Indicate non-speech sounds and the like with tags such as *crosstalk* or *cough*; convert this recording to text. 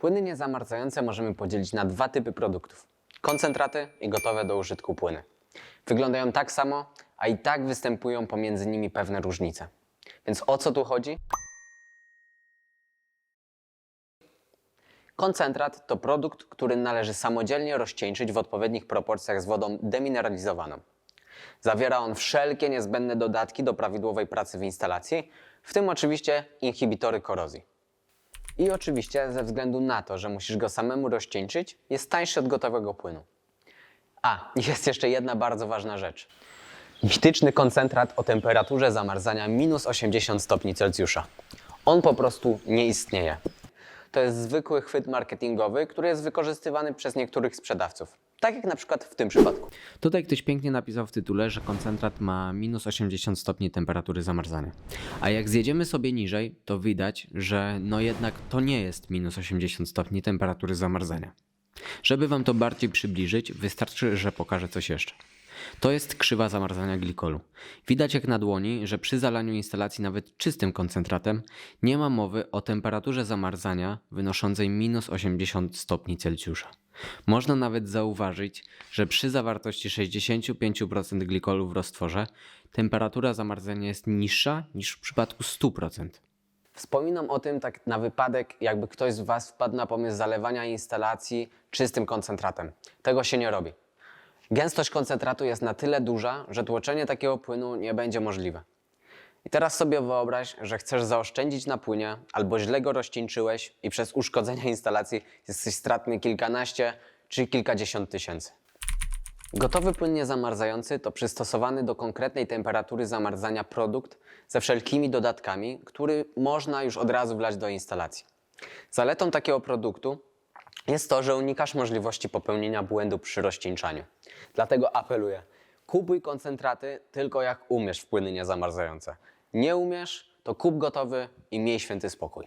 Płyny niezamarzające możemy podzielić na dwa typy produktów. Koncentraty i gotowe do użytku płyny. Wyglądają tak samo, a i tak występują pomiędzy nimi pewne różnice. Więc o co tu chodzi? Koncentrat to produkt, który należy samodzielnie rozcieńczyć w odpowiednich proporcjach z wodą demineralizowaną. Zawiera on wszelkie niezbędne dodatki do prawidłowej pracy w instalacji, w tym oczywiście inhibitory korozji. I oczywiście ze względu na to, że musisz go samemu rozcieńczyć, jest tańszy od gotowego płynu. A, *laughs* jest jeszcze jedna bardzo ważna rzecz. Mityczny koncentrat o temperaturze zamarzania minus 80 stopni Celsjusza. On po prostu nie istnieje. To jest zwykły chwyt marketingowy, który jest wykorzystywany przez niektórych sprzedawców. Tak jak na przykład w tym przypadku. Tutaj ktoś pięknie napisał w tytule, że koncentrat ma minus 80 stopni temperatury zamarzania. A jak zjedziemy sobie niżej, to widać, że no jednak to nie jest minus 80 stopni temperatury zamarzania. Żeby wam to bardziej przybliżyć, wystarczy, że pokażę coś jeszcze. To jest krzywa zamarzania glikolu. Widać jak na dłoni, że przy zalaniu instalacji nawet czystym koncentratem nie ma mowy o temperaturze zamarzania wynoszącej minus 80 stopni Celsjusza. Można nawet zauważyć, że przy zawartości 65% glikolu w roztworze temperatura zamarzania jest niższa niż w przypadku 100%. Wspominam o tym tak na wypadek, jakby ktoś z Was wpadł na pomysł zalewania instalacji czystym koncentratem. Tego się nie robi. Gęstość koncentratu jest na tyle duża, że tłoczenie takiego płynu nie będzie możliwe. I teraz sobie wyobraź, że chcesz zaoszczędzić na płynie, albo źle go rozcieńczyłeś i przez uszkodzenia instalacji jesteś stratny kilkanaście czy kilkadziesiąt tysięcy. Gotowy płyn niezamarzający to przystosowany do konkretnej temperatury zamarzania produkt ze wszelkimi dodatkami, który można już od razu wlać do instalacji. Zaletą takiego produktu jest to, że unikasz możliwości popełnienia błędu przy rozcieńczaniu. Dlatego apeluję, kupuj koncentraty tylko jak umiesz w płyny niezamarzające. Nie umiesz, to kup gotowy i miej święty spokój.